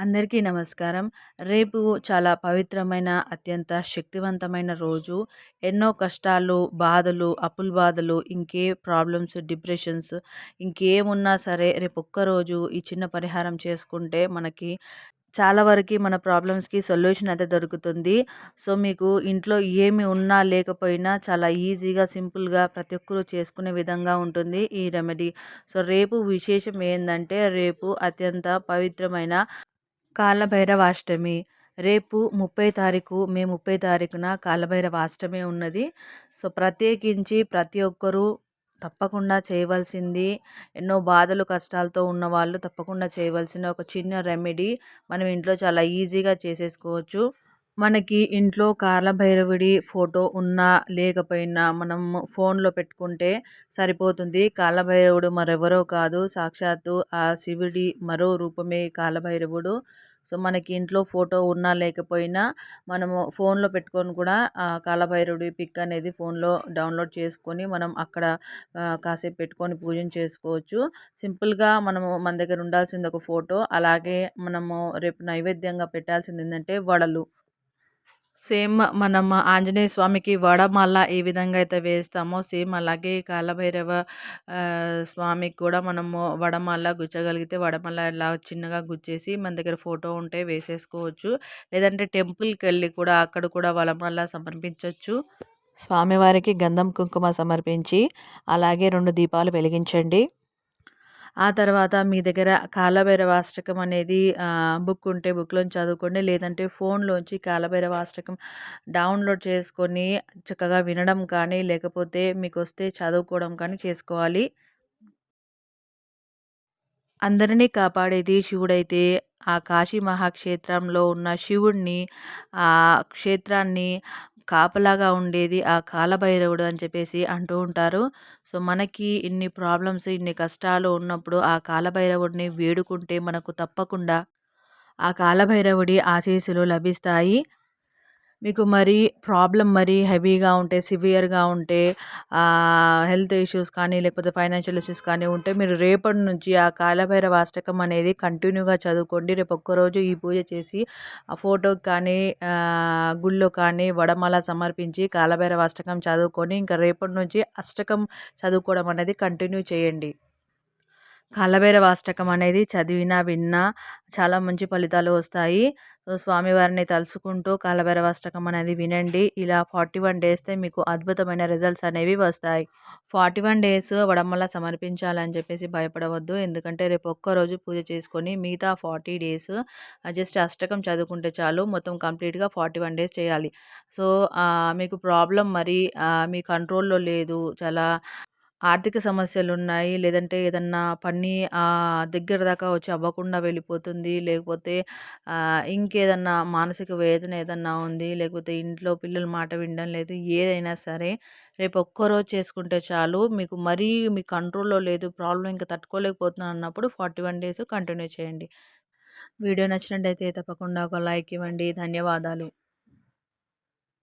అందరికీ నమస్కారం. రేపు చాలా పవిత్రమైన అత్యంత శక్తివంతమైన రోజు. ఎన్నో కష్టాలు బాధలు అప్పుల బాధలు ఇంకే ప్రాబ్లమ్స్ డిప్రెషన్స్ ఇంకేమున్నా సరే రేపు ఒక్కరోజు ఈ చిన్న పరిహారం చేసుకుంటే మనకి చాలా వరకు మన ప్రాబ్లమ్స్కి సొల్యూషన్ అయితే దొరుకుతుంది. సో మీకు ఇంట్లో ఏమి ఉన్నా లేకపోయినా చాలా ఈజీగా సింపుల్గా ప్రతి ఒక్కరు చేసుకునే విధంగా ఉంటుంది ఈ రెమెడీ. సో రేపు విశేషం ఏంటంటే రేపు అత్యంత పవిత్రమైన కాలభైరవాష్టమి. రేపు ముప్పై తారీఖు మే ముప్పై తారీఖున కాలభైరవాష్టమి ఉన్నది. సో ప్రత్యేకించి ప్రతి ఒక్కరూ తప్పకుండా చేయవలసింది ఎన్నో బాధలు కష్టాలతో ఉన్నవాళ్ళు తప్పకుండా చేయవలసిన ఒక చిన్న రెమెడీ మనం ఇంట్లో చాలా ఈజీగా చేసేసుకోవచ్చు. మనకి ఇంట్లో కాలభైరవుడి ఫోటో ఉన్నా లేకపోయినా మనం ఫోన్లో పెట్టుకుంటే సరిపోతుంది. కాలభైరవుడు మరెవరో కాదు. సాక్షాత్తు ఆ శివుడి మరో రూపమే కాలభైరవుడు సో మనకి ఇంట్లో ఫోటో ఉన్నా లేకపోయినా మనము ఫోన్లో పెట్టుకొని కూడా కాలభైరవుడి పిక్ అనేది ఫోన్లో డౌన్లోడ్ చేసుకొని మనం అక్కడ కాసేపు పెట్టుకొని పూజన చేసుకోవచ్చు. సింపుల్గా మనము మన దగ్గర ఉండాల్సింది ఒక ఫోటో. అలాగే మనము రేపు నైవేద్యంగా పెట్టాల్సింది ఏంటంటే వడలు. సేమ్ మనం ఆంజనేయ స్వామికి వడమాల ఏ విధంగా అయితే వేస్తామో సేమ్ అలాగే కాలభైరవ స్వామికి కూడా మనము వడమాల గుచ్చగలిగితే వడమాల ఇలా చిన్నగా గుచ్చేసి మన దగ్గర ఫోటో ఉంటే వేసేసుకోవచ్చు. లేదంటే టెంపుల్కి వెళ్ళి కూడా అక్కడ కూడా వడమాల సమర్పించవచ్చు స్వామివారికి గంధం కుంకుమ సమర్పించి అలాగే రెండు దీపాలు వెలిగించండి. ఆ తర్వాత మీ దగ్గర కాలభైరవాష్టకం అనేది బుక్ ఉంటే బుక్లో చదువుకోండి. లేదంటే ఫోన్లోంచి కాలభైరవాష్టకం డౌన్లోడ్ చేసుకొని చక్కగా వినడం కానీ లేకపోతే మీకు వస్తే చదువుకోవడం కానీ చేసుకోవాలి. అందరినీ కాపాడేది శివుడైతే ఆ కాశీ మహాక్షేత్రంలో ఉన్న శివుడిని ఆ క్షేత్రాన్ని కాపలాగా ఉండేది ఆ కాలభైరవుడు అని చెప్పేసి అంటూ ఉంటారు. సో మనకి ఇన్ని ప్రాబ్లమ్స్ ఇన్ని కష్టాలు ఉన్నప్పుడు ఆ కాలభైరవుడిని వేడుకుంటే మనకు తప్పకుండా ఆ కాలభైరవుడి ఆశీస్సులు లభిస్తాయి. మీకు మరీ ప్రాబ్లం మరీ హెవీగా ఉంటే సివియర్గా ఉంటే హెల్త్ ఇష్యూస్ కానీ లేకపోతే ఫైనాన్షియల్ ఇష్యూస్ కానీ ఉంటే మీరు రేపటి నుంచి ఆ కాలభైరవ అష్టకం అనేది కంటిన్యూగా చదువుకోండి. రేపు ఒక్కరోజు ఈ పూజ చేసి ఆ ఫోటోకి కానీ గుళ్ళో కానీ వడమాల సమర్పించి కాలభైరవ అష్టకం చదువుకొని ఇంకా రేపటి నుంచి అష్టకం చదువుకోవడం అనేది కంటిన్యూ చేయండి. కాలభైరవ అష్టకం అనేది చదివినా విన్నా చాలా మంచి ఫలితాలు వస్తాయి. సో స్వామివారిని తలుసుకుంటూ కాలభైరవ అష్టకం అనేది వినండి. ఇలా ఫార్టీ వన్ డేస్తే మీకు అద్భుతమైన రిజల్ట్స్ అనేవి వస్తాయి. ఫార్టీ వన్ డేస్ వడమల్ల సమర్పించాలని చెప్పేసి భయపడవద్దు. ఎందుకంటే రేపు ఒక్కరోజు పూజ చేసుకొని మిగతా ఫార్టీ డేస్ జస్ట్ అష్టకం చదువుకుంటే చాలు. మొత్తం కంప్లీట్గా ఫార్టీ వన్ డేస్ చేయాలి. సో మీకు ప్రాబ్లం మరి మీ కంట్రోల్లో లేదు. చాలా ఆర్థిక సమస్యలు ఉన్నాయి లేదంటే ఏదన్నా పని దగ్గర దాకా వచ్చి అవ్వకుండా వెళ్ళిపోతుంది. లేకపోతే ఇంకేదన్నా మానసిక వేదన ఏదన్నా ఉంది. లేకపోతే ఇంట్లో పిల్లల మాట వినడం లేదు. ఏదైనా సరే రేపు ఒక్కరోజు చేసుకుంటే చాలు. మీకు మరీ మీ కంట్రోల్లో లేదు. ప్రాబ్లం ఇంకా తట్టుకోలేకపోతున్నాను అన్నప్పుడు ఫార్టీ వన్ డేస్ కంటిన్యూ చేయండి. వీడియో నచ్చినట్టయితే తప్పకుండా ఒక లైక్ ఇవ్వండి. ధన్యవాదాలు.